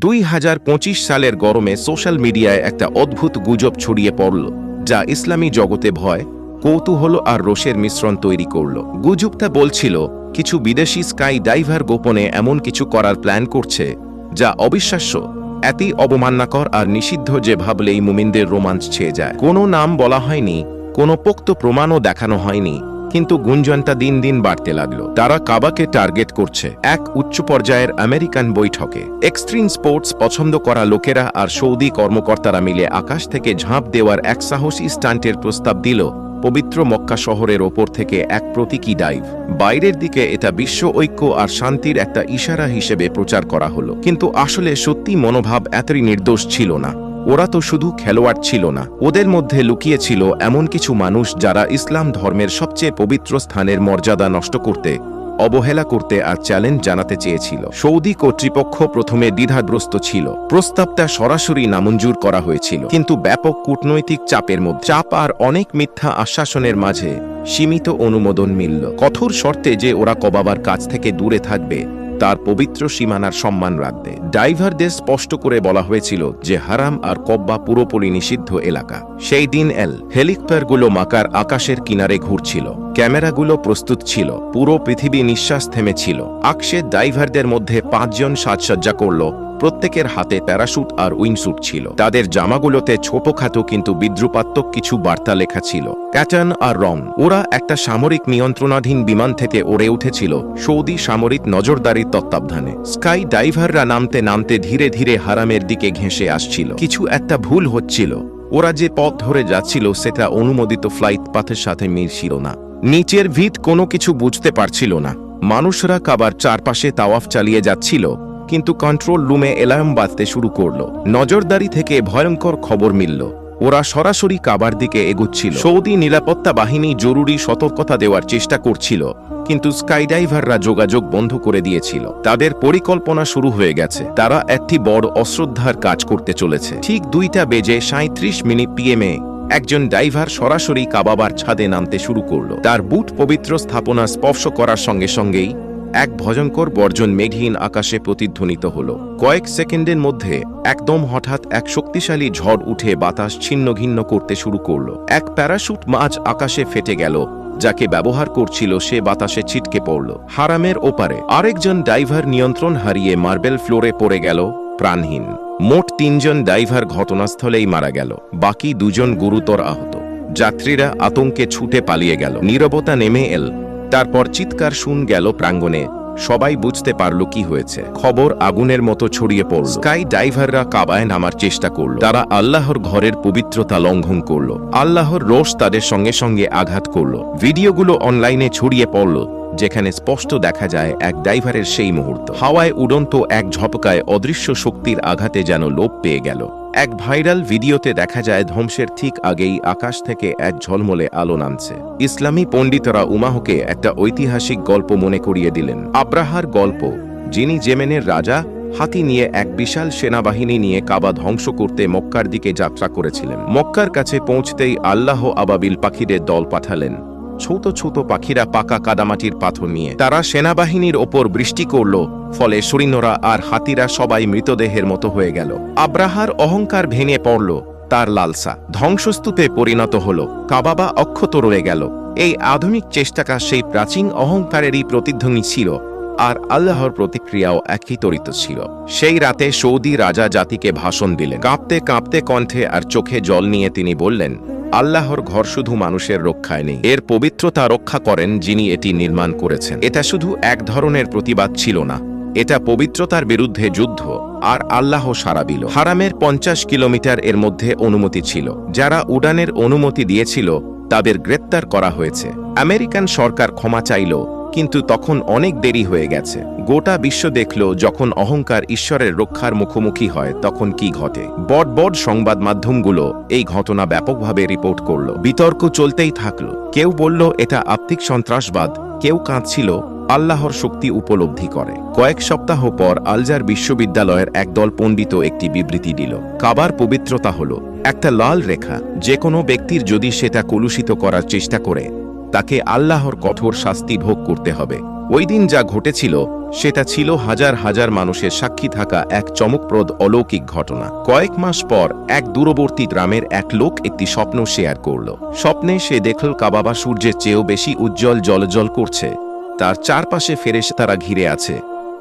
দুই হাজার পঁচিশ সালের গরমে সোশ্যাল মিডিয়ায় একটা অদ্ভুত গুজব ছড়িয়ে পড়ল, যা ইসলামী জগতে ভয়, কৌতূহল আর রোষের মিশ্রণ তৈরি করল। গুজবটা বলছিল, কিছু বিদেশি স্কাই ডাইভার গোপনে এমন কিছু করার প্ল্যান করছে, যা অবিশ্বাস্য এতই অবমাননাকর আর নিষিদ্ধ যে ভাবলেই মুমিনদের রোমাঞ্চ ছেয়ে যায়। কোনো নাম বলা হয়নি, কোনো পোক্ত প্রমাণও দেখানো হয়নি। কিন্তু গুঞ্জনটা দিন দিন বাড়তে লাগল। তারা কাবাকে টার্গেট করছে। এক উচ্চ পর্যায়ের আমেরিকান বৈঠকে। এক্সট্রিম স্পোর্টস পছন্দ করা লোকেরা আর সৌদি কর্মকর্তারা মিলে আকাশ থেকে ঝাঁপ দেওয়ার এক সাহসী স্টান্টের প্রস্তাব দিল পবিত্র মক্কা শহরের ওপর থেকে এক প্রতীকী ডাইভ। বাইরের দিকে এটা বিশ্ব ঐক্য আর শান্তির একটা ইশারা হিসেবে প্রচার করা হলো। কিন্তু আসলে সত্যি মনোভাব এতই নির্দোষ ছিল না। ওরা তো শুধু খেলোয়াড় ছিল না, ওদের মধ্যে লুকিয়ে ছিল এমন কিছু মানুষ যারা ইসলাম ধর্মের সবচেয়ে পবিত্র স্থানের মর্যাদা নষ্ট করতে, অবহেলা করতে আর চ্যালেঞ্জ জানাতে চেয়েছিল। সৌদি কর্তৃপক্ষ প্রথমে দ্বিধাগ্রস্ত ছিল। প্রস্তাবটা সরাসরি নামঞ্জুর করা হয়েছিল। কিন্তু ব্যাপক কূটনৈতিক চাপের মধ্যে, চাপ আর অনেক মিথ্যা আশ্বাসনের মাঝে সীমিত অনুমোদন মিলল। কঠোর শর্তে যে ওরা কবাবার কাছ থেকে দূরে থাকবে তার পবিত্র সীমানার সম্মান রাখবে ডাইভারদের স্পষ্ট করে বলা হয়েছিল যে হারাম আর কব্বা পুরোপুরি নিষিদ্ধ এলাকা। সেই দিন এল হেলিকপ্টারগুলো মাকার আকাশের কিনারে ঘুরছিল। ক্যামেরাগুলো প্রস্তুত ছিল। পুরো পৃথিবী নিঃশ্বাস থেমেছিল। আকশে ডাইভারদের মধ্যে পাঁচজন সাজসজ্জা করল। প্রত্যেকের হাতে প্যারাশুট আর উইংস্যুট ছিল। তাদের জামাগুলোতে ছোটখাটো কিন্তু বিদ্রুপাত্মক কিছু বার্তা লেখা ছিল। ক্যাটন আর রং ওরা একটা সামরিক নিয়ন্ত্রণাধীন বিমান থেকে ওড়ে উঠেছিল সৌদি সামরিক নজরদারির তত্ত্বাবধানে। স্কাই ডাইভাররা নামতে নামতে ধীরে ধীরে হারামের দিকে ঘেঁষে আসছিল। কিছু একটা ভুল হচ্ছিল। ওরা যে পথ ধরে যাচ্ছিল সেটা অনুমোদিত ফ্লাইট পাথের সাথে মিলছিল না। নিচের ভিত কোনো কিছু বুঝতে পারছিল না। মানুষরা কাবার চারপাশে তাওয়াফ চালিয়ে যাচ্ছিল। কিন্তু কন্ট্রোল রুমে এলার্ম বাজতে শুরু করল। নজরদারি থেকে ভয়ঙ্কর খবর মিলল। ওরা সরাসরি কাবার দিকে এগুচ্ছিল। সৌদি নিরাপত্তা বাহিনী জরুরি সতর্কতা দেওয়ার চেষ্টা করছিল, কিন্তু স্কাইডাইভাররা যোগাযোগ বন্ধ করে দিয়েছিল। তাদের পরিকল্পনা শুরু হয়ে গেছে। তারা একটি বড় অশ্রদ্ধার কাজ করতে চলেছে। ঠিক দুইটা বেজে সাঁত্রিশ মিনিট পিএমএ একজন ডাইভার সরাসরি কাবাবার ছাদে নামতে শুরু করল। তার বুট পবিত্র স্থাপনা স্পর্শ করার সঙ্গে সঙ্গেই এক ভয়ঙ্কর বর্জন মেঘহীন আকাশে প্রতিধ্বনিত হল। কয়েক সেকেন্ডের মধ্যে একদম হঠাৎ এক শক্তিশালী ঝড় উঠে বাতাস ছিন্ন ঘিন্ন করতে শুরু করল। এক প্যারাশুট মাছ আকাশে ফেটে গেল, যাকে ব্যবহার করছিল সে বাতাসে ছিটকে পড়ল। হারামের ওপারে আরেকজন ডাইভার নিয়ন্ত্রণ হারিয়ে মার্বেল ফ্লোরে পড়ে গেল, প্রাণহীন। মোট তিনজন ডাইভার ঘটনাস্থলেই মারা গেল, বাকি দুজন গুরুতর আহত। যাত্রীরা আতঙ্কে ছুটে পালিয়ে গেল। নীরবতা নেমে এল তারপর চিৎকার শুন গেল প্রাঙ্গণে। সবাই বুঝতে পারল কি হয়েছে। খবর আগুনের মতো ছড়িয়ে পড়ল। স্কাই ডাইভাররা কাবায় নামার চেষ্টা করল। তারা আল্লাহর ঘরের পবিত্রতা লঙ্ঘন করল। আল্লাহর রোষ তাদের সঙ্গে সঙ্গে আঘাত করল। ভিডিওগুলো অনলাইনে ছড়িয়ে পড়ল, যেখানে স্পষ্ট দেখা যায় এক ডাইভারের সেই মুহূর্ত। হাওয়ায় উড়ন্ত এক ঝপকায় অদৃশ্য শক্তির আঘাতে যেন লোপ পেয়ে গেল। এক ভাইরাল ভিডিওতে দেখা যায় ধ্বংসের ঠিক আগেই আকাশ থেকে এক ঝলমলে আলো নামছে। ইসলামী পণ্ডিতরা উমাহকে একটা ঐতিহাসিক গল্প মনে করিয়ে দিলেন। আব্রাহার গল্প, যিনি জেমেনের রাজা, হাতি নিয়ে এক বিশাল সেনাবাহিনী নিয়ে কাবা ধ্বংস করতে মক্কার দিকে যাত্রা করেছিলেন। মক্কার কাছে পৌঁছতেই আল্লাহ আবাবিল পাখিদের দল পাঠালেন। ছোট ছোট পাখিরা পাকা কাদামাটির পাথর নিয়ে। তারা সেনাবাহিনীর ওপর বৃষ্টি করল, ফলে সৈন্যরা আর হাতিরা সবাই মৃতদেহের মতো হয়ে গেল। আব্রাহার অহংকার ভেঙে পড়ল, তার লালসা ধ্বংসস্তূপে পরিণত হল, কাবাবা অক্ষত রয়ে গেল। এই আধুনিক চেষ্টাকা সেই প্রাচীন অহংকারেরই প্রতিধ্বনি ছিল, আর আল্লাহর প্রতিক্রিয়াও একই তরিত ছিল। সেই রাতে সৌদি রাজা জাতিকে ভাষণ দিলেন। কাঁপতে কাঁপতে কণ্ঠে আর চোখে জল নিয়ে তিনি বললেন আল্লাহর ঘর শুধু মানুষের রক্ষায় নেই। এর পবিত্রতা রক্ষা করেন যিনি এটি নির্মাণ করেছেন। এটা শুধু এক ধরনের প্রতিবাদ ছিল না। এটা পবিত্রতার বিরুদ্ধে যুদ্ধ আর আল্লাহ সারা দিল। হারামের পঞ্চাশ কিলোমিটার এর মধ্যে অনুমতি ছিল। যারা উড়ানের অনুমতি দিয়েছিল, তাদের গ্রেপ্তার করা হয়েছে। আমেরিকান সরকার ক্ষমা চাইল কিন্তু তখন অনেক দেরি হয়ে গেছে। গোটা বিশ্ব দেখল, যখন অহংকার ঈশ্বরের রক্ষার মুখোমুখি হয়, তখন কি ঘটে? বড় বড় সংবাদ মাধ্যমগুলো এই ঘটনা ব্যাপকভাবে রিপোর্ট করল। বিতর্ক চলতেই থাকল। কেউ বলল, এটা আত্মিক সন্ত্রাসবাদ। কেউ কাঁদছিল, আল্লাহর শক্তি উপলব্ধি করে। কয়েক সপ্তাহ পর আলজার বিশ্ববিদ্যালয়ের একদল পণ্ডিত একটি বিবৃতি দিল। কাবার পবিত্রতা হল একটা লাল রেখা। যে কোনো ব্যক্তির যদি সেটা কলুষিত করার চেষ্টা করে তাকে আল্লাহর কঠোর শাস্তি ভোগ করতে হবে। ওই দিন যা ঘটেছিল, সেটা ছিল হাজার হাজার মানুষের সাক্ষী থাকা এক চমকপ্রদ অলৌকিক ঘটনা। কয়েক মাস পর এক দূরবর্তী গ্রামের এক লোক একটি স্বপ্ন শেয়ার করল। স্বপ্নে সে দেখল কাবাবা সূর্যের চেয়েও বেশি উজ্জ্বল জলজল করছে। তার চারপাশে ফেরেশ তারা ঘিরে আছে,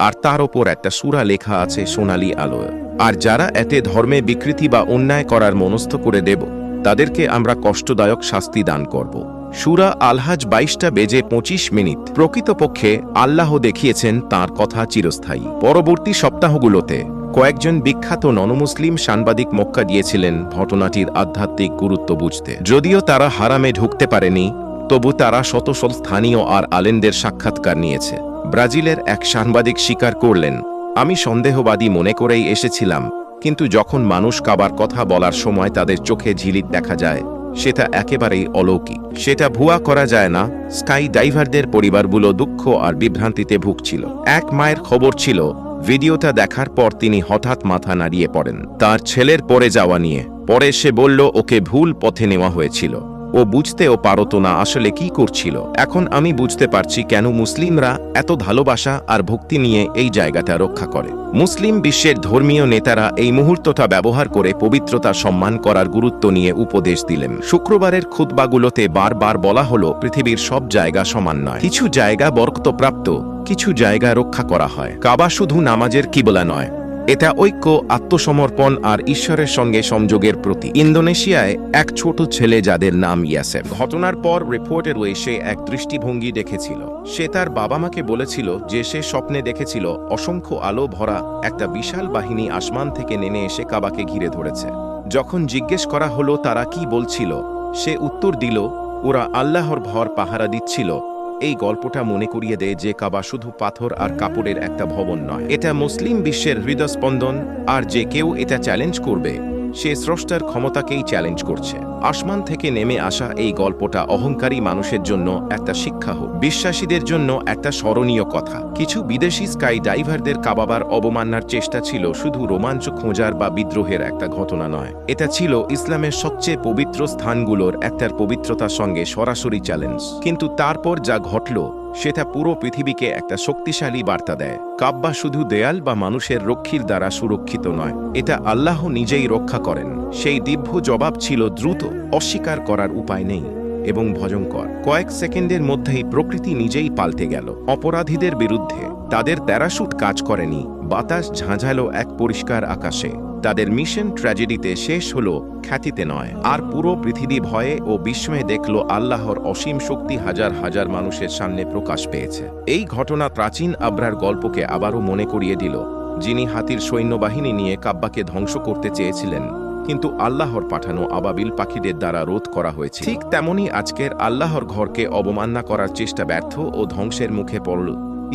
আর তার ওপর একটা সুরা লেখা আছে সোনালি আলোয়। আর যারা এতে ধর্মে বিকৃতি বা অন্যায় করার মনস্থ করে দেব, তাদেরকে আমরা কষ্টদায়ক শাস্তি দান করব। সুরা আলহাজ বাইশটা বেজে পঁচিশ মিনিট। প্রকৃতপক্ষে আল্লাহ দেখিয়েছেন তার কথা চিরস্থায়ী। পরবর্তী সপ্তাহগুলোতে কয়েকজন বিখ্যাত ননমুসলিম সাংবাদিক মক্কা দিয়েছিলেন ঘটনাটির আধ্যাত্মিক গুরুত্ব বুঝতে। যদিও তারা হারামে ঢুকতে পারেনি, তবু তারা শত শত স্থানীয় আর আলেনদের সাক্ষাৎকার নিয়েছে। ব্রাজিলের এক সাংবাদিক স্বীকার করলেন, আমি সন্দেহবাদী মনে করেই এসেছিলাম, কিন্তু যখন মানুষ কাবার কথা বলার সময় তাদের চোখে ঝিলিক দেখা যায় সেটা একেবারেই অলৌকিক। সেটা ভুয়া করা যায় না। স্কাই ডাইভারদের পরিবারগুলো দুঃখ আর বিভ্রান্তিতে ভুগছিল। এক মায়ের খবর ছিল, ভিডিওটা দেখার পর তিনি হঠাৎ মাথা নাড়িয়ে পড়েন। তার ছেলের পরে যাওয়া নিয়ে। পরে সে বলল, ওকে ভুল পথে নেওয়া হয়েছিল। ও বুঝতেও পারত না আসলে কি করছিল। এখন আমি বুঝতে পারছি কেন মুসলিমরা এত ভালোবাসা আর ভক্তি নিয়ে এই জায়গাটা রক্ষা করে। মুসলিম বিশ্বের ধর্মীয় নেতারা এই মুহূর্তটা ব্যবহার করে পবিত্রতা সম্মান করার গুরুত্ব নিয়ে উপদেশ দিলেন। শুক্রবারের খুতবাগুলোতে বারবার বলা হলো, পৃথিবীর সব জায়গা সমান নয়। কিছু জায়গা বরক্তপ্রাপ্ত, কিছু জায়গা রক্ষা করা হয়। কাবা শুধু নামাজের কিবলা নয় এটা ঐক্য, আত্মসমর্পণ আর ঈশ্বরের সঙ্গে সংযোগের প্রতি ইন্দোনেশিয়ায় এক ছোট ছেলে যাদের নাম ইয়াসেফ। ঘটনার পর রিপোর্টের সে এক দৃষ্টিভঙ্গি দেখেছিল। সে তার বাবা মাকে বলেছিল যে সে স্বপ্নে দেখেছিল অসংখ্য আলো ভরা একটা বিশাল বাহিনী আসমান থেকে নেমে এসে কাবাকে ঘিরে ধরেছে। যখন জিজ্ঞেস করা হলো তারা কি বলছিল, সে উত্তর দিল, ওরা আল্লাহর ভর পাহারা দিচ্ছিল এই গল্পটা মনে করিয়ে দেয় যে কাবা শুধু পাথর আর কাপড়ের একটা ভবন নয়। এটা মুসলিম বিশ্বের হৃদস্পন্দন আর যে কেউ এটা চ্যালেঞ্জ করবে। সে স্রষ্টার ক্ষমতাকেই চ্যালেঞ্জ করছে। আসমান থেকে নেমে আসা এই গল্পটা অহংকারী মানুষের জন্য একটা শিক্ষা হোক। বিশ্বাসীদের জন্য একটা স্মরণীয় কথা। কিছু বিদেশি স্কাই ডাইভারদের কাবাবার অবমাননার চেষ্টা ছিল শুধু রোমাঞ্চ খোঁজার বা বিদ্রোহের একটা ঘটনা নয়। এটা ছিল ইসলামের সবচেয়ে পবিত্র স্থানগুলোর একটার পবিত্রতার সঙ্গে সরাসরি চ্যালেঞ্জ কিন্তু তারপর যা ঘটল সেটা পুরো পৃথিবীকে একটা শক্তিশালী বার্তা দেয়। কাব্বা শুধু দেয়াল বা মানুষের রক্ষীর দ্বারা সুরক্ষিত নয়, এটা আল্লাহ নিজেই রক্ষা করেন। সেই দিব্য জবাব ছিল দ্রুত, অস্বীকার করার উপায় নেই এবং ভয়ঙ্কর। কয়েক সেকেন্ডের মধ্যেই প্রকৃতি নিজেই পাল্টে গেল। অপরাধীদের বিরুদ্ধে তাদের প্যারাশুট কাজ করেনি। বাতাস ঝাঁঝালো এক পরিষ্কার আকাশে। তাদের মিশন ট্র্যাজেডিতে শেষ হল, খ্যাতিতে নয়। আর পুরো পৃথিবী ভয়ে ও বিস্ময়ে দেখল আল্লাহর অসীম শক্তি হাজার হাজার মানুষের সামনে প্রকাশ পেয়েছে। এই ঘটনা প্রাচীন আব্রার গল্পকে আবারও মনে করিয়ে দিল, যিনি হাতির সৈন্যবাহিনী নিয়ে কাব্বাকে ধ্বংস করতে চেয়েছিলেন, কিন্তু আল্লাহর পাঠানো আবাবিল পাখিদের দ্বারা রোধ করা হয়েছে ঠিক তেমনি আজকের আল্লাহর ঘরকে অবমাননা করার চেষ্টা ব্যর্থ ও ধ্বংসের মুখে পড়ল।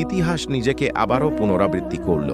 ইতিহাস নিজেকে আবারও পুনরাবৃত্তি করল।